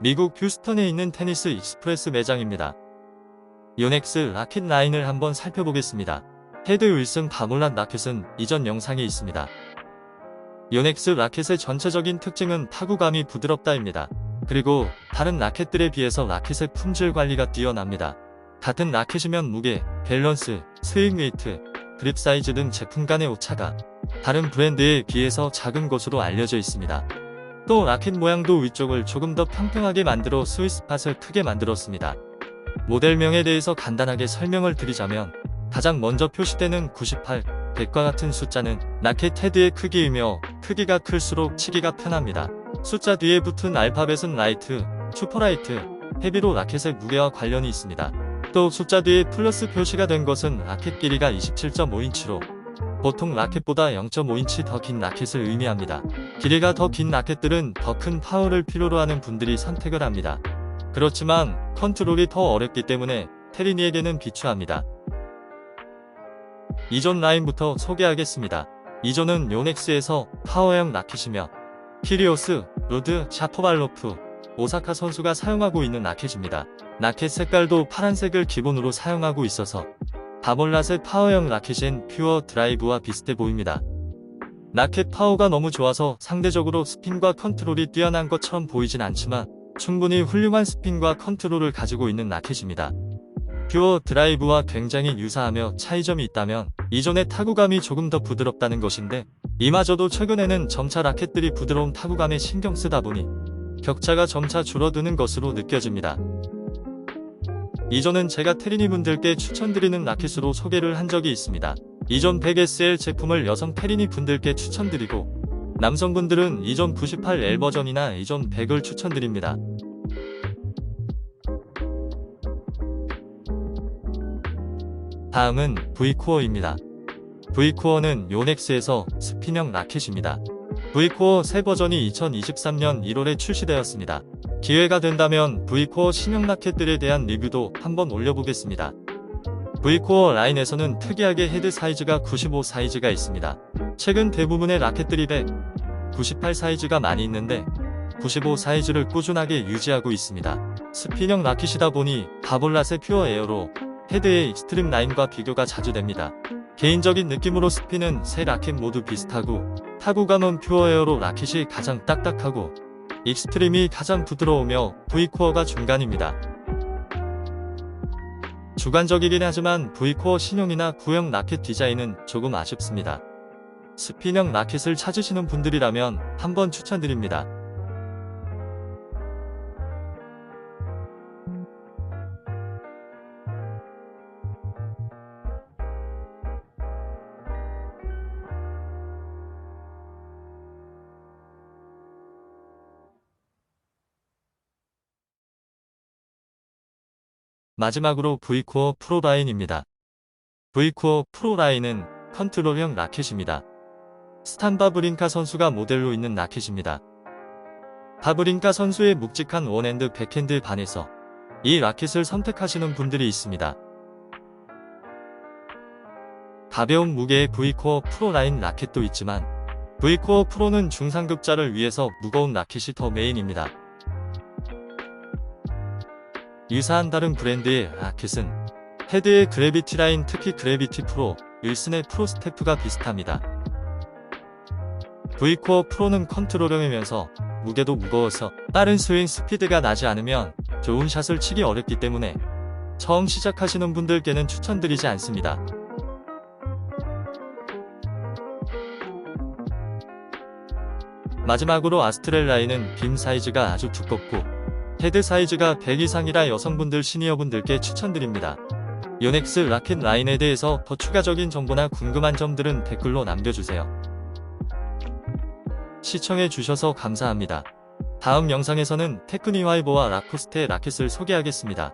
미국 휴스턴에 있는 테니스 익스프레스 매장입니다. 요넥스 라켓 라인을 한번 살펴보겠습니다. 헤드 윌슨 바몰란 라켓은 이전 영상에 있습니다. 요넥스 라켓의 전체적인 특징은 타구감이 부드럽다입니다. 그리고 다른 라켓들에 비해서 라켓의 품질 관리가 뛰어납니다. 같은 라켓이면 무게, 밸런스, 스윙 웨이트, 그립 사이즈 등 제품 간의 오차가 다른 브랜드에 비해서 작은 것으로 알려져 있습니다. 또 라켓 모양도 위쪽을 조금 더 평평하게 만들어 스위스팟을 크게 만들었습니다. 모델명에 대해서 간단하게 설명을 드리자면 가장 먼저 표시되는 98, 100과 같은 숫자는 라켓 헤드의 크기이며 크기가 클수록 치기가 편합니다. 숫자 뒤에 붙은 알파벳은 라이트, 슈퍼라이트, 헤비로 라켓의 무게와 관련이 있습니다. 또 숫자 뒤에 플러스 표시가 된 것은 라켓 길이가 27.5인치로 보통 라켓보다 0.5인치 더 긴 라켓을 의미합니다. 길이가 더 긴 라켓들은 더 큰 파워를 필요로 하는 분들이 선택을 합니다. 그렇지만 컨트롤이 더 어렵기 때문에 테리니에게는 비추합니다. 이전 라인부터 소개하겠습니다. 이전은 요넥스에서 파워형 라켓이며 키리오스, 로드, 샤포발로프, 오사카 선수가 사용하고 있는 라켓입니다. 라켓 색깔도 파란색을 기본으로 사용하고 있어서 바몰라의 파워형 라켓인 퓨어 드라이브와 비슷해 보입니다. 라켓 파워가 너무 좋아서 상대적으로 스핀과 컨트롤이 뛰어난 것처럼 보이진 않지만 충분히 훌륭한 스핀과 컨트롤을 가지고 있는 라켓입니다. 퓨어 드라이브와 굉장히 유사하며 차이점이 있다면 이전의 타구감이 조금 더 부드럽다는 것인데 이마저도 최근에는 점차 라켓들이 부드러운 타구감에 신경 쓰다 보니 격차가 점차 줄어드는 것으로 느껴집니다. 이전은 제가 테리니 분들께 추천드리는 라켓으로 소개를 한 적이 있습니다. 이전 100SL 제품을 여성 테리니 분들께 추천드리고 남성분들은 이전 98L 버전이나 이전 100을 추천드립니다. 다음은 V코어입니다. V코어는 요넥스에서 스핀형 라켓입니다. V코어 새 버전이 2023년 1월에 출시되었습니다. 기회가 된다면 V코어 신형 라켓들에 대한 리뷰도 한번 올려보겠습니다. V코어 라인에서는 특이하게 헤드 사이즈가 95 사이즈가 있습니다. 최근 대부분의 라켓들이 100, 98 사이즈가 많이 있는데 95 사이즈를 꾸준하게 유지하고 있습니다. 스핀형 라켓이다 보니 바볼랏의 퓨어 에어로 헤드의 익스트림 라인과 비교가 자주 됩니다. 개인적인 느낌으로 스핀은 새 라켓 모두 비슷하고 타구감은 퓨어 에어로 라켓이 가장 딱딱하고 익스트림이 가장 부드러우며 V코어가 중간입니다. 주관적이긴 하지만 V코어 신형이나 구형 라켓 디자인은 조금 아쉽습니다. 스핀형 라켓을 찾으시는 분들이라면 한번 추천드립니다. 마지막으로 V코어 프로 라인입니다. V코어 프로 라인은 컨트롤형 라켓입니다. 스탄 바브린카 선수가 모델로 있는 라켓입니다. 바브린카 선수의 묵직한 원핸드 백핸드 반에서 이 라켓을 선택하시는 분들이 있습니다. 가벼운 무게의 V코어 프로 라인 라켓도 있지만 V코어 프로는 중상급자를 위해서 무거운 라켓이 더 메인입니다. 유사한 다른 브랜드의 라켓은 헤드의 그래비티 라인 특히 그래비티 프로, 윌슨의 프로 스태프가 비슷합니다. V코어 프로는 컨트롤형이면서 무게도 무거워서 빠른 스윙 스피드가 나지 않으면 좋은 샷을 치기 어렵기 때문에 처음 시작하시는 분들께는 추천드리지 않습니다. 마지막으로 아스트렐 라인은 빔 사이즈가 아주 두껍고 헤드 사이즈가 100 이상이라 여성분들 시니어분들께 추천드립니다. 요넥스 라켓 라인에 대해서 더 추가적인 정보나 궁금한 점들은 댓글로 남겨주세요. 시청해주셔서 감사합니다. 다음 영상에서는 테크니와이버와 라코스테 라켓을 소개하겠습니다.